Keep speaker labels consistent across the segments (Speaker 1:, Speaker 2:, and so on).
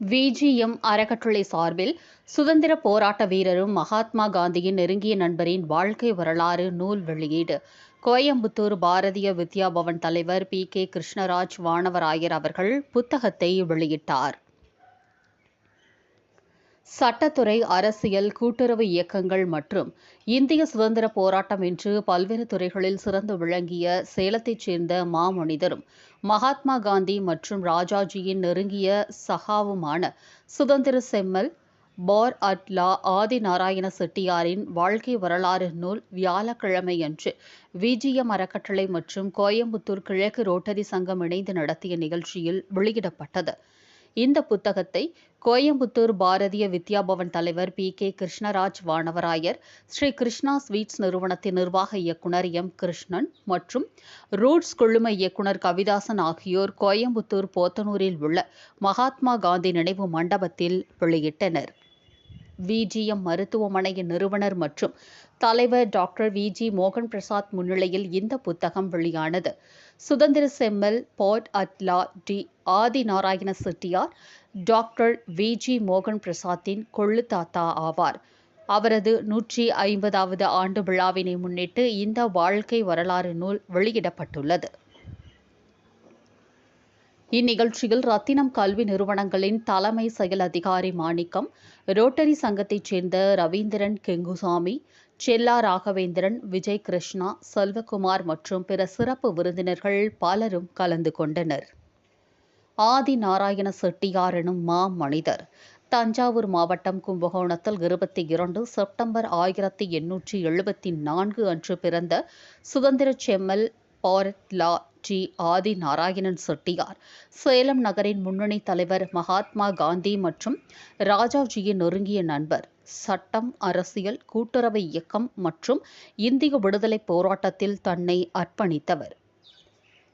Speaker 1: VGM அறக்கட்டளை சார்பில் சுதந்திர போராட்ட வீரரும் மகாத்மா காந்தியின் நெருங்கிய நண்பரின் வாழ்க்கை வரலாறு நூல் வெளியீடு. கோயம்புத்தூர் பாரதிய வித்யா பவன் தலைவர் பி கே கிருஷ்ணராஜ் வானவராயர் அவர்கள் புத்தகத்தை வெளியிட்டார். சட்டத்துறை அரசியல் கூட்டுறவு இயக்கங்கள் மற்றும் இந்திய சுதந்திர போராட்டம் என்று பல்வேறு துறைகளில் சிறந்து விளங்கிய சேலத்தைச் சேர்ந்த மாமனிதரும் மகாத்மா காந்தி மற்றும் ராஜாஜியின் நெருங்கிய சகாவுமான சுதந்திர செம்மல் பார் அட்லா ஆதி நாராயண செட்டியாரின் வாழ்க்கை வரலாறு நூல் வியாழக்கிழமையன்று விஜிஎம் அறக்கட்டளை மற்றும் கோயம்புத்தூர் கிழக்கு ரோட்டரி சங்கம் இணைந்து நடத்திய நிகழ்ச்சியில் வெளியிடப்பட்டது. இந்த புத்தகத்தை கோயம்புத்தூர் பாரதிய வித்யா பவன் தலைவர் P. K. Krishnaraj Vanavarayar Sri Krishna sweets நிறுவனத்தின் நிர்வாக இயக்குனர் எம். கிருஷ்ணன் மற்றும் ரூட்ஸ் குழும இயக்குனர் கவிதாசன் ஆகியோர் கோயம்புத்தூர் போத்தனூரில் உள்ள மகாத்மா காந்தி நினைவு மண்டபத்தில் வெளியிட்டனர். விஜிஎம் மருத்துவமனையின் நிறுவனர் மற்றும் தலைவர் டாக்டர் வி ஜி மோகன் பிரசாத் முன்னிலையில் இந்த புத்தகம் வெளியானது. சுதந்திர செம்மல் பாட் Atla T Adhi Narayana Chettiar doctor V G மோகன் பிரசாத்தின் கொள்ளு தாத்தா ஆவார். அவரது நூற்றி ஐம்பதாவது ஆண்டு விழாவினை முன்னிட்டு இந்த வாழ்க்கை வரலாறு நூல் வெளியிடப்பட்டுள்ளது. இந்நிகழ்ச்சியில் ரத்தினம் கல்வி நிறுவனங்களின் தலைமை செயல் அதிகாரி மாணிக்கம் ரோட்டரி சங்கத்தைச் சேர்ந்த ரவீந்திரன் கெங்குசாமி செல்லா ராகவேந்திரன் விஜய் கிருஷ்ணா செல்வகுமார் மற்றும் பிற சிறப்பு விருந்தினர்கள் பலரும் கலந்து கொண்டனர். ஆதி நாராயண செட்டியார் எனும் மா மனிதர் தஞ்சாவூர் மாவட்டம் கும்பகோணத்தில் இருபத்தி இரண்டு செப்டம்பர் ஆயிரத்தி எண்ணூற்றி எழுபத்தி நான்கு அன்று பிறந்த சுதந்திர செம்மல் பாரத் லா டி ஆதி நாராயணன் செட்டியார். சேலம் நகரின் முன்னணி தலைவர் மகாத்மா காந்தி மற்றும் ராஜாஜியின் நெருங்கிய நண்பர். சட்டம் அரசியல் கூட்டுறவு இயக்கம் மற்றும் இந்திய விடுதலை போராட்டத்தில் தன்னை அர்ப்பணித்தவர்.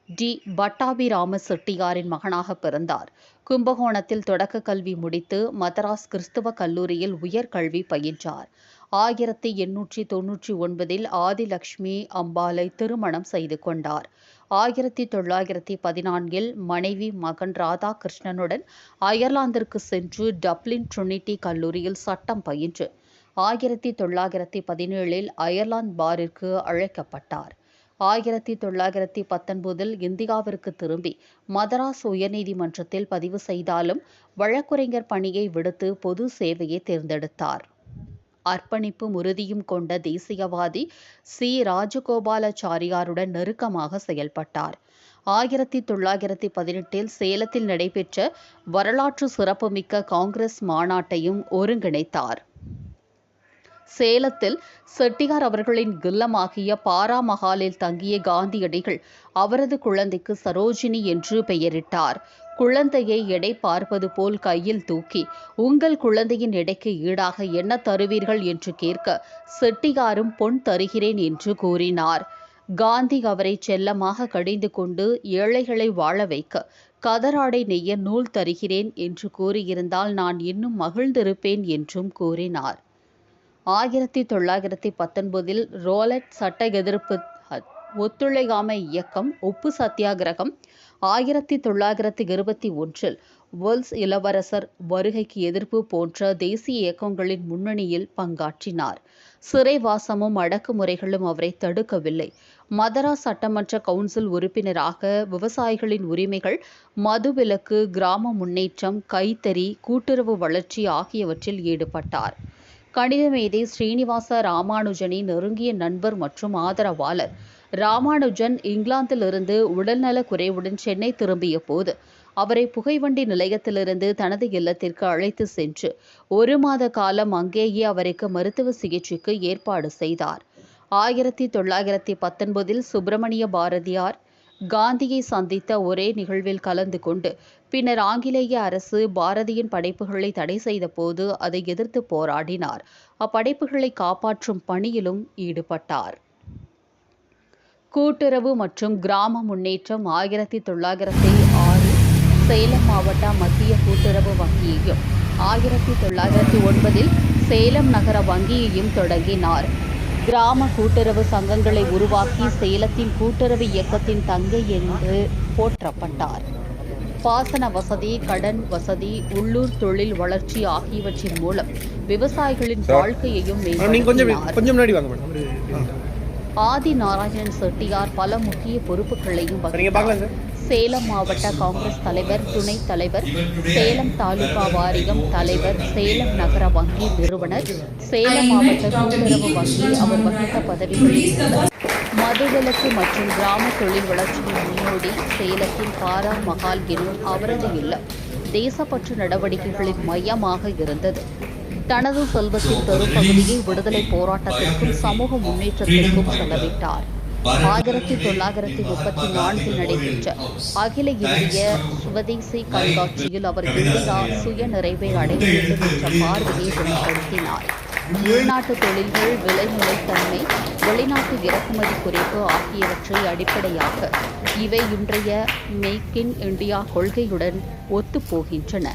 Speaker 1: டி பட்டாபி ராம செட்டியாரின் மகனாக பிறந்தார். கும்பகோணத்தில் தொடக்க கல்வி முடித்து மதராஸ் கிறிஸ்துவ கல்லூரியில் உயர்கல்வி பயின்றார். ஆயிரத்தி எண்ணூற்றி தொன்னூற்றி ஒன்பதில் ஆதிலக்ஷ்மி அம்பாலை திருமணம் செய்து கொண்டார். ஆயிரத்தி தொள்ளாயிரத்தி பதினான்கில் மனைவி மகன் ராதாகிருஷ்ணனுடன் அயர்லாந்திற்கு சென்று டப்ளின் ட்ரினிட்டி கல்லூரியில் சட்டம் பயின்று. ஆயிரத்தி தொள்ளாயிரத்தி பதினேழில் அயர்லாந்து பாரிற்கு அழைக்கப்பட்டார். ஆயிரத்தி தொள்ளாயிரத்தி பத்தொன்பதில் இந்தியாவிற்கு திரும்பி மதராஸ் உயர்நீதிமன்றத்தில் பதிவு செய்தாலும் வழக்குரைஞர் பணியை விடுத்து பொது சேவையை தேர்ந்தெடுத்தார். அர்ப்பணிப்பும் உறுதியும் கொண்ட தேசியவாதி சி. ராஜகோபாலாச்சாரியாருடன் நெருக்கமாக செயல்பட்டார். ஆயிரத்தி தொள்ளாயிரத்தி பதினெட்டில் சேலத்தில் நடைபெற்ற வரலாற்று சிறப்புமிக்க காங்கிரஸ் மாநாட்டையும் ஒருங்கிணைத்தார். சேலத்தில் செட்டியார் அவர்களின் இல்லமாகிய பாராமகாலில் தங்கிய காந்தியடிகள் அவரது குழந்தைக்கு சரோஜினி என்று பெயரிட்டார். குழந்தையை எடை பார்ப்பது போல் கையில் தூக்கி உங்கள் குழந்தையின் எடைக்கு ஈடாக என்ன தருவீர்கள்? என்று கேட்க செட்டியாரும் பொன் தருகிறேன் என்று கூறினார். காந்தி அவரை செல்லமாக கடிந்து கொண்டு ஏழைகளை வாழ வைக்க கதராடை நெய்ய நூல் தருகிறேன் என்று கூறியிருந்தால் நான் இன்னும் மகிழ்ந்திருப்பேன் என்றும் கூறினார். ஆயிரத்தி தொள்ளாயிரத்தி பத்தொன்பதில் ரோலட் சட்ட எதிர்ப்பு ஒத்துழையாமை இயக்கம் உப்பு சத்தியாகிரகம் ஆயிரத்தி தொள்ளாயிரத்தி இருபத்தி ஒன்றில் வேல்ஸ் இளவரசர் வருகைக்கு எதிர்ப்பு போன்ற தேசிய இயக்கங்களின் முன்னணியில் பங்காற்றினார். சிறைவாசமும் அடக்குமுறைகளும் அவரை தடுக்கவில்லை. மதராஸ் சட்டமன்ற கவுன்சில் உறுப்பினராக விவசாயிகளின் உரிமைகள் மதுவிலக்கு கிராம முன்னேற்றம் கைத்தறி கூட்டுறவு வளர்ச்சி ஆகியவற்றில் ஈடுபட்டார். கணிதமேதை ஸ்ரீனிவாச ராமானுஜனின் நெருங்கிய நண்பர் மற்றும் ஆதரவாளர். ராமானுஜன் இங்கிலாந்திலிருந்து உடல்நல குறைவுடன் சென்னை திரும்பிய போது அவரை புகைவண்டி நிலையத்திலிருந்து தனது இல்லத்திற்கு அழைத்து சென்று ஒரு மாத காலம் அங்கேயே அவருக்கு மருத்துவ சிகிச்சைக்கு ஏற்பாடு செய்தார். ஆயிரத்தி தொள்ளாயிரத்தி பத்தொன்பதில் சுப்பிரமணிய பாரதியார் காந்தியை சந்தித்த ஒரே நிகழ்வில் கலந்து கொண்டு பின்னர் ஆங்கிலேய அரசு பாரதியின் படைப்புகளை தடை செய்த போது அதை எதிர்த்து போராடினார். அப்படைப்புகளை காப்பாற்றும் பணியிலும் ஈடுபட்டார். கூட்டுறவு மற்றும் கிராம முன்னேற்றம் ஆயிரத்தி தொள்ளாயிரத்தி ஆறு சேலம் மாவட்ட மத்திய கூட்டுறவு வங்கியையும் ஆயிரத்தி தொள்ளாயிரத்தி ஒன்பதில் சேலம் நகர வங்கியையும் தொடங்கினார். கிராம கூட்டுறவு சங்கங்களை உருவாக்கி சேலத்தின் கூட்டுறவு இயக்கத்தின் தங்கை என்று போற்றப்பட்டார். பாசன வசதி கடன் வசதி உள்ளூர் தொழில் வளர்ச்சி ஆகியவற்றின் மூலம் விவசாயிகளின் வாழ்க்கையையும் மேம்படுத்தினார். ஆதி நாராயணன் செட்டியார் பல முக்கிய பொறுப்புகளையும் சேலம் மாவட்ட காங்கிரஸ் தலைவர் துணைத் தலைவர் சேலம் தாலுகா வாரியம் தலைவர் சேலம் நகர வங்கி நிறுவனர் சேலம் மாவட்ட கூட்டுறவு வங்கி அவர் வகித்த பதவிகளில் உள்ளார் மதுவிலக்கு மற்றும் கிராம தொழில் வளர்ச்சியின் முன்னோடி சேலத்தின் பாரா மகால் எனும் அவரது இல்லம் தேசப்பற்று நடவடிக்கைகளின் மையமாக இருந்தது. தனது செல்வத்தின் பெரும்பகுதியை விடுதலை போராட்டத்திற்கும் சமூக முன்னேற்றத்திற்கும் செலவிட்டார். ஆயிரத்தி தொள்ளாயிரத்தி முப்பத்தி நான்கில் நடைபெற்ற அகில இந்திய சுவதேசி கண்காட்சியில் அவர் இந்தியா சுய நிறைவை அடைய வேண்டும் என்ற பார்வையை வெளிப்படுத்தினார். உள்நாட்டு தொழில்கள் விலைநிலைத்தன்மை வெளிநாட்டு இறக்குமதி குறைப்பு ஆகியவற்றை அடிப்படையாக இவை இன்றைய மேக் இன் இந்தியா கொள்கையுடன் ஒத்துப்போகின்றன